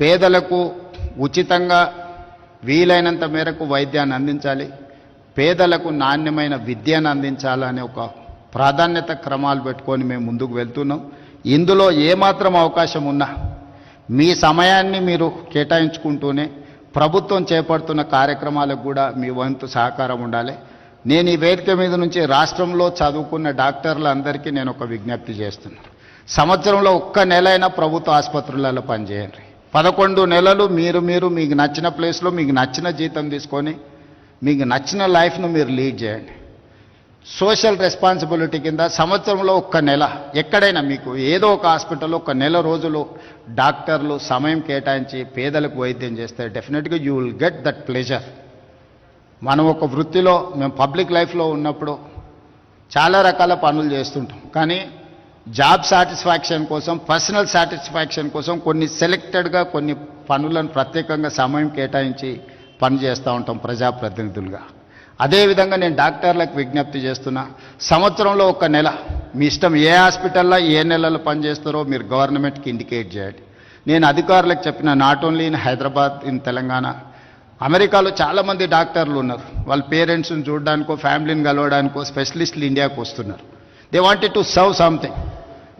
పేదలకు ఉచితంగా వీలైనంత మేరకు వైద్యాన్ని అందించాలి. పేదలకు నాణ్యమైన విద్యను అందించాలనే ఒక ప్రాధాన్యత క్రమాలు పెట్టుకొని మేము ముందుకు వెళ్తున్నాం. ఇందులో ఏమాత్రం అవకాశం ఉన్నా మీ సమయాన్ని మీరు కేటాయించుకుంటూనే ప్రభుత్వం చేపడుతున్న కార్యక్రమాలకు కూడా మీ వంతు సహకారం ఉండాలి. నేను ఈ వేదిక మీద నుంచి రాష్ట్రంలో చదువుకున్న డాక్టర్లందరికీ నేను ఒక విజ్ఞప్తి చేస్తున్నాను సంవత్సరంలో ఒక్క నెల అయినా ప్రభుత్వ ఆసుపత్రులలో పనిచేయండి. పదకొండు నెలలు మీరు మీరు మీకు నచ్చిన ప్లేస్లో మీకు నచ్చిన జీతం తీసుకొని మీకు నచ్చిన లైఫ్ను మీరు లీడ్ చేయండి. సోషల్ రెస్పాన్సిబిలిటీ కింద సంవత్సరంలో ఒక్క నెల ఎక్కడైనా మీకు ఏదో ఒక హాస్పిటల్లో ఒక నెల రోజులు డాక్టర్లు సమయం కేటాయించి పేదలకు వైద్యం చేస్తే డెఫినెట్గా you will get that pleasure. మనం ఒక వృత్తిలో మేము పబ్లిక్ లైఫ్లో ఉన్నప్పుడు చాలా రకాల పనులు చేస్తుంటాం. కానీ జాబ్ సాటిస్ఫాక్షన్ కోసం పర్సనల్ సాటిస్ఫాక్షన్ కోసం కొన్ని సెలెక్టెడ్గా కొన్ని పనులను ప్రత్యేకంగా సమయం కేటాయించి పని చేస్తూ ఉంటాం ప్రజాప్రతినిధులుగా. అదేవిధంగా నేను డాక్టర్లకు విజ్ఞప్తి చేస్తున్నా సంవత్సరంలో ఒక నెల మీ ఇష్టం ఏ హాస్పిటల్లో ఏ నెలలో పనిచేస్తారో మీరు గవర్నమెంట్కి ఇండికేట్ చేయండి. నేను అధికారులకు చెప్పిన not only in Hyderabad in Telangana. అమెరికాలో చాలామంది డాక్టర్లు ఉన్నారు. వాళ్ళ పేరెంట్స్ని చూడడానికో ఫ్యామిలీని కలవడానికో స్పెషలిస్టులు ఇండియాకు వస్తున్నారు. They wanted to serve something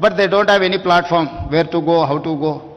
but they don't have any platform where to go, how to go.